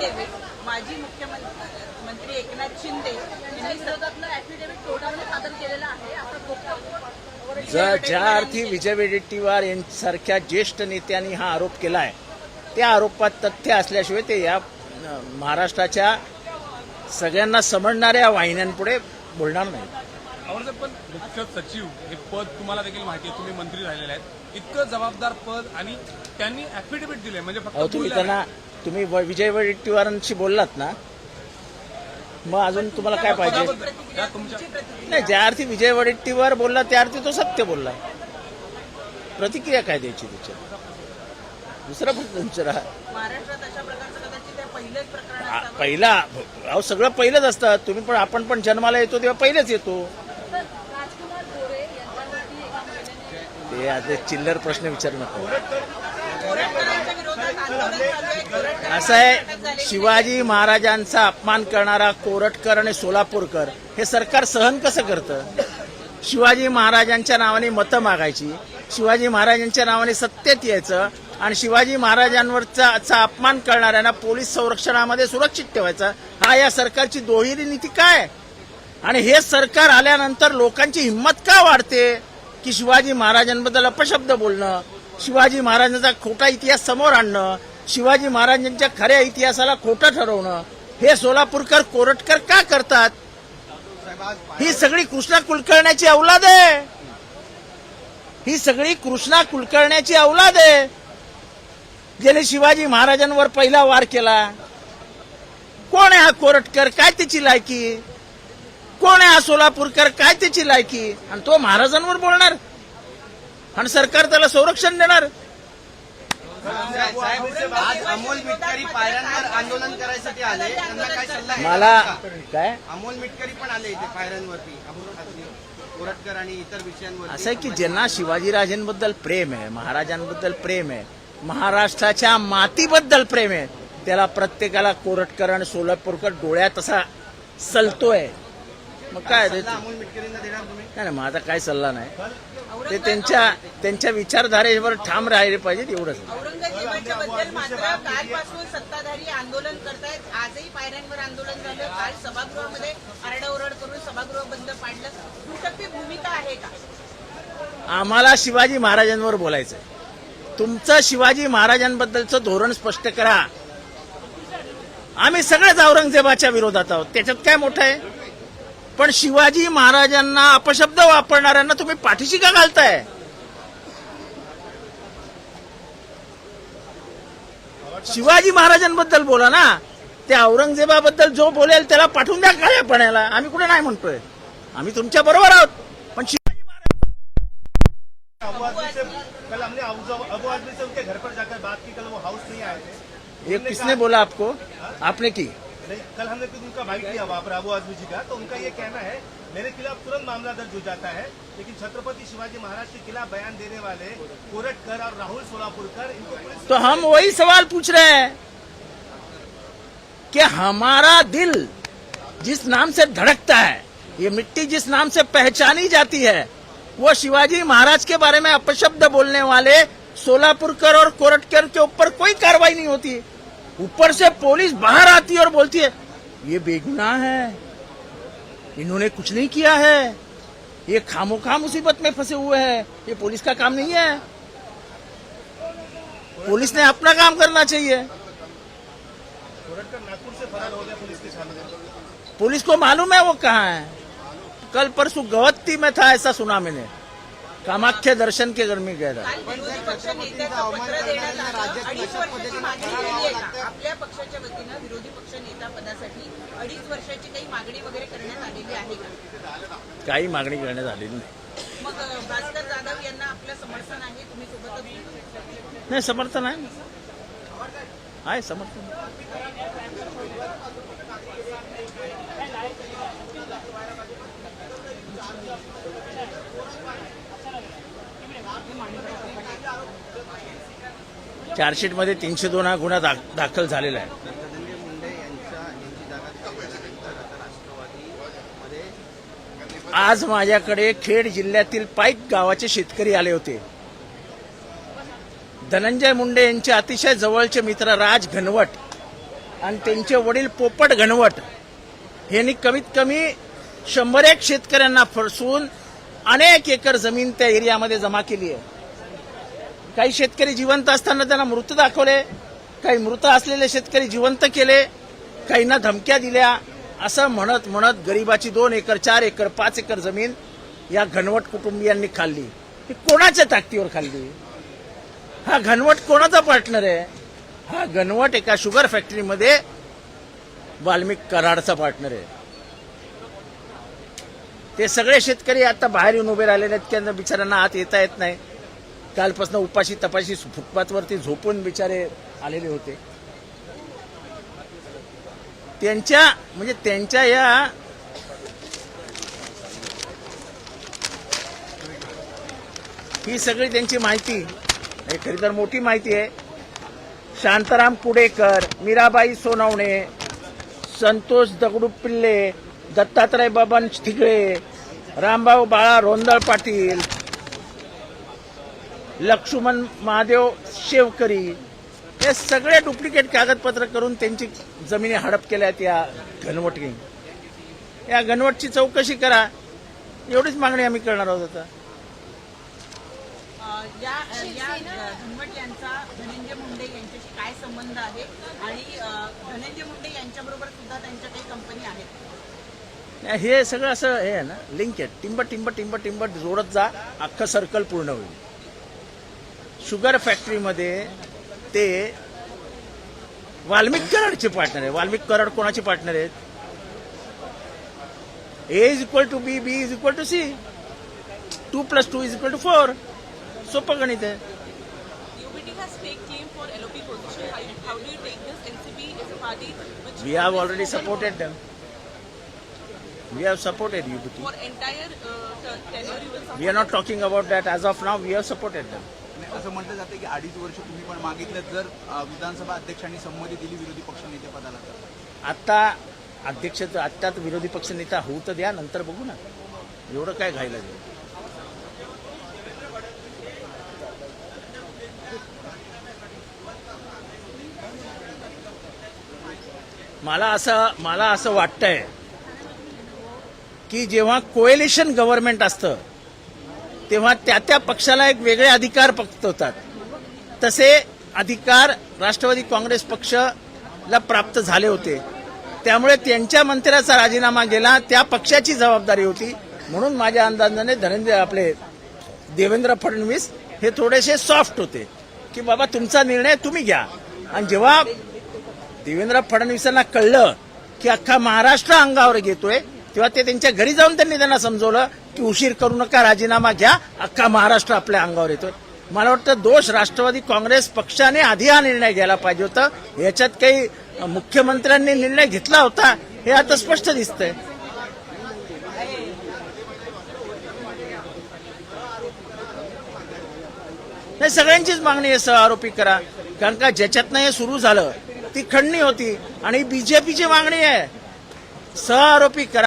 Affidavit माजी मुख्यमंत्री मंत्री एकनाथ शिंदे यांनी विरोधातलं कोर्टामध्ये सादर केलेलं आहे. जर ज्या अर्थी विजय वडेट्टीवार यांसारख्या ज्येष्ठ नेत्यांनी हा आरोप केला आहे त्या आरोपात तथ्य असल्याशिवाय ते या महाराष्ट्राच्या सगळ्यांना समजणाऱ्या वाहिन्यांपुढे बोलणार नाही आवडतं पण मुख्य सचिव हे पद तुम्हाला देखील माहिती आहे. तुम्ही मंत्री राहिलेले आहेत. इतकं जबाबदार पद आणि त्यांनी ऍफिडेव्हिट दिले म्हणजे फक्त तुम्ही त्यांना तुम्ही व- विजय वडेट्टीवारांशी बोललात ना मग अजून तुम्हाला काय पाहिजे? नाही ज्या अर्थी विजय वडेट्टीवार बोलला त्या अर्थी तो सत्य बोलला. प्रतिक्रिया काय द्यायची त्याच्यात? दुसरा प्रश्न विचारा. महाराष्ट्रात अशा प्रकारचं कदाचित हे पहिलंच प्रकरण आ- असावं पहिला अहो सगळं पहिलंच असतं. तुम्ही पण आपण पण जन्माला येतो तेव्हा पहिलेच येतो. राजकुमार गोरे यांच्यावरती एका महिलेने ते आता चिल्लर प्रश्न विचारू नका कोरेटकरांच्या विरोधात आंदोलन चालू आहे कोरेटकर असं आहे शिवाजी महाराजांचा अपमान करणारा कोरटकर आणि सोलापूरकर हे सरकार सहन कसं करतं? शिवाजी महाराजांच्या नावाने मतं मागायची शिवाजी महाराजांच्या नावाने सत्तेत यायचं आणि शिवाजी महाराजांवरचा अपमान करणाऱ्यांना पोलीस संरक्षणामध्ये सुरक्षित ठेवायचा हा या सरकारची दोहिरी नीती काय? आणि हे सरकार आल्यानंतर लोकांची हिंमत का वाढते? की शिवाजी महाराजांबद्दल अपशब्द बोलणं शिवाजी महाराजांचा खोटा इतिहास समोर आणणं शिवाजी महाराजांच्या खऱ्या इतिहासाला खोटं ठरवणं हे सोलापूरकर कोरटकर का करतात? ही सगळी कृष्णा कुलकर्ण्याची अवलाद आहे. ही सगळी कृष्णा कुलकर्ण्याची अवलाद आहे. ज्याने शिवाजी महाराजांवर पहिला वार केला. कोण आहे हा कोरटकर? काय त्याची लायकी? कोण आहे हा सोलापूरकर? काय त्याची लायकी? आणि तो महाराजांवर बोलणार. आणि सरकार त्याला संरक्षण देणार. साहेब आज अमोल मिटकरी पायऱ्यांवर आंदोलन करायसाठी आले. त्यांना काय सल्ला आहे? मला? काय? अमोल मिटकरी पण आले इथे पायऱ्यांवरती. अमोल कोरटकर आणि इतर विषयांवर असं आहे की ज्यांना शिवाजीराजांबद्दल प्रेम आहे महाराजांबद्दल प्रेम आहे महाराष्ट्राच्या मातीबद्दल प्रेम आहे त्याला प्रत्येकाला कोरटकर आणि सोलापूरकर डोळ्यात असा सलतोय. मग काय ते- सल्ला अमोल मिटकरींना देणार तुम्ही? नाही नाही, माझा काय सल्ला नाही. ते त्यांच्या त्यांच्या विचारधारेवर ठाम राहिले पाहिजेत एवढंच औरंगजेबाच्या बद्दल मात्र कालपासून सत्ताधारी आंदोलन करतायत. आजही पायऱ्यांवर आंदोलन झालं. काल सभागृहामध्ये आरडाओरड करून सभागृह बंद पाडलं. दुटप्पी भूमिका आहे का? आम्हाला शिवाजी महाराजांवर बोलायचंय. तुमचं शिवाजी महाराजांबद्दलचं धोरण स्पष्ट करा. आम्ही सगळेच औरंगजेबाच्या विरोधात आहोत. त्याच्यात काय मोठं आहे? पण शिवाजी महाराजांना अपशब्द वापरणाऱ्यांना तुम्ही पाठीशी का घालताय? शिवाजी महाराजांबद्दल बोला ना. त्या औरंगजेबाबद्दल जो बोलेल त्याला पाठवून द्या काय पण्याला आम्ही कुठे नाही म्हणतोय. आम्ही तुमच्या बरोबर आहोत. पण शिवाजी महाराज अबू आदमी से कल हमने अबू अबू आदमी से उनके घर पर जाकर बात की कल वो हाउस नहीं आए थे। ये उन्होंने किसने बोला आपको? आपने की? नहीं, कल हमने फिर उनका बाइक लिया वहाँ पर अबू आदमी जी का। तो उनका ये कहना है, मेरे खिलाफ तुरंत मामला दर्ज हो जाता है, लेकिन छत्रपति शिवाजी महाराज के खिलाफ बयान देने वाले कोरटकर और राहुल सोलापुरकर इनको तो हम वही सवाल पूछ रहे हैं कि हमारा दिल जिस नाम से धड़कता है, ये मिट्टी जिस नाम से पहचानी जाती है, वो शिवाजी महाराज के बारे में अपशब्द बोलने वाले सोलापुरकर और कोरटकर के ऊपर कोई कार्रवाई नहीं होती। ऊपर से पुलिस बाहर आती है और बोलती है, ये बेगुनाह है। इन्होंने कुछ नहीं किया है। ये खामोखा मुसीबत में फंसे हुए हैं। ये पुलिस का काम नहीं है। पुलिस ने अपना काम करना चाहिए। पुलिस को मालूम है वो कहाँ है। कल परसों गवत्ती में था, ऐसा सुना मैंने। कामाख्य दर्शन के घर में का? आपल्या पक्षाच्या वतीनं विरोधी पक्ष नेता पदासाठी अडीच वर्षाची काही मागणी वगैरे करण्यात आलेली आहे का? काही मागणी करण्यात आलेली नाही. मग भास्कर जाधव यांना आपलं समर्थन आहे? तुम्ही नाही समर्थन आहे आहे समर्थन. चार्जशीटमध्ये तीनशे दोन हा गुन्हा दाख- दाखल झालेला आहे. आज माझ्याकडे खेड जिल्ह्यातील पाईक गावाचे शेतकरी आले होते. धनंजय मुंडे यांचे अतिशय जवळचे मित्र राज घनवट आणि त्यांचे वडील पोपट घनवट यांनी कमीत कमी शंभर एक शेतकऱ्यांना फसवून अनेक एकर जमीन त्या एरियामध्ये जमा केली आहे. काही शेतकरी जिवंत असताना त्यांना मृत दाखवले काही मृत असलेले शेतकरी जिवंत केले काहींना धमक्या दिल्या. असं म्हणत म्हणत गरिबाची दोन एकर चार एकर पाच एकर जमीन या घनवट कुटुंबियांनी खाल्ली. ही कोणाच्या ताकदीवर खाल्ली? हा घनवट कोणाचा पार्टनर आहे? हा घनवट एका शुगर फॅक्टरीमध्ये वाल्मिक कराडचा पार्टनर आहे. ते सगळे शेतकरी आता बाहेर येऊन उभे राहिलेले आहेत की बिचाऱ्यांना आत येता येत नाही. कालपासून उपाशी तपाशी फुटपाथवरती झोपून बिचारे आलेले होते. त्यांच्या म्हणजे त्यांच्या या ही सगळी त्यांची माहिती हे खरी तर मोठी माहिती आहे. शांताराम कुडेकर मीराबाई सोनवणे संतोष दगडू पिल्ले दत्तात्रय बबन थिगळे रामभाऊ बाळा रोंदळ पाटील लक्ष्मण महादेव शेवकरी हे सगळे डुप्लिकेट कागदपत्र करून त्यांची जमिनी हडप केल्या आहेत या घनवटनी या घनवटची चौकशी करा. एवढीच मागणी आम्ही करणार आहोत आता. अ, या अ, या अ, धनवट यांचा धनंजय मुंडे यांच्याशी काय संबंध आहे? आणि अ, धनंजय मुंडे यांच्याबरोबर सुद्धा त्यांच्या काही कंपनी आहेत. हे सगळं असं हे आहे ना लिंक आहे. टिंब टिंब टिंब टिंब जोडत जा. अख्खं सर्कल पूर्ण होईल. शुगर फॅक्टरीमध्ये ते वाल्मिक कराडचे पार्टनर आहे वाल्मिक कराड कोणाचे पार्टनर आहेत A is equal to B B is equal to C two plus two is equal to four सोपं गणित आहे We have already supported them. We have supported UBT. for entire uh, tenure you will. We are not talking about that as of now. We have supported them. असं म्हटलं जातं की अडीच वर्ष तुम्ही पण मागितलं जर विधानसभा अध्यक्षांनी संमती दिली विरोधी पक्षनेतेपदाला तर. आता अध्यक्ष आत्ता विरोधी पक्ष नेता होऊ तर द्या नंतर बघू ना. एवढं काय घायला जाईल मला असं मला असं वाटतंय की जेव्हा कोएलिशन गव्हर्नमेंट असतं तेव्हा त्या त्या पक्षाला एक वेगळे अधिकार पक्त होतात तसे अधिकार राष्ट्रवादी काँग्रेस पक्षला प्राप्त झाले होते. त्यामुळे त्यांच्या मंत्र्याचा राजीनामा गेला त्या पक्षाची जबाबदारी होती. म्हणून माझ्या अंदाजाने धनंजय आपले देवेंद्र फडणवीस हे थोडेसे सॉफ्ट होते. की बाबा तुमचा निर्णय तुम्ही घ्या. आणि जेव्हा देवेंद्र फडणवीसांना कळलं की अख्खा महाराष्ट्र अंगावर घेतोय तेव्हा ते त्यांच्या घरी जाऊन त्यांनी त्यांना समजवलं. की उशीर करू नका राजीनामा घ्या अख्खा महाराष्ट्र आपल्या अंगावर येतोय. मला वाटतं दोष राष्ट्रवादी काँग्रेस पक्षाने आधी हा निर्णय घ्यायला पाहिजे होता. याच्यात काही मुख्यमंत्र्यांनी निर्णय घेतला होता हे आता स्पष्ट दिसतंय. नाही सगळ्यांचीच मागणी आहे सह आरोपी करा. कारण का ज्याच्यातनं हे सुरू झालं ती खंडणी होती. आणि बीजेपीची मागणी आहे. सह आरोपी करा.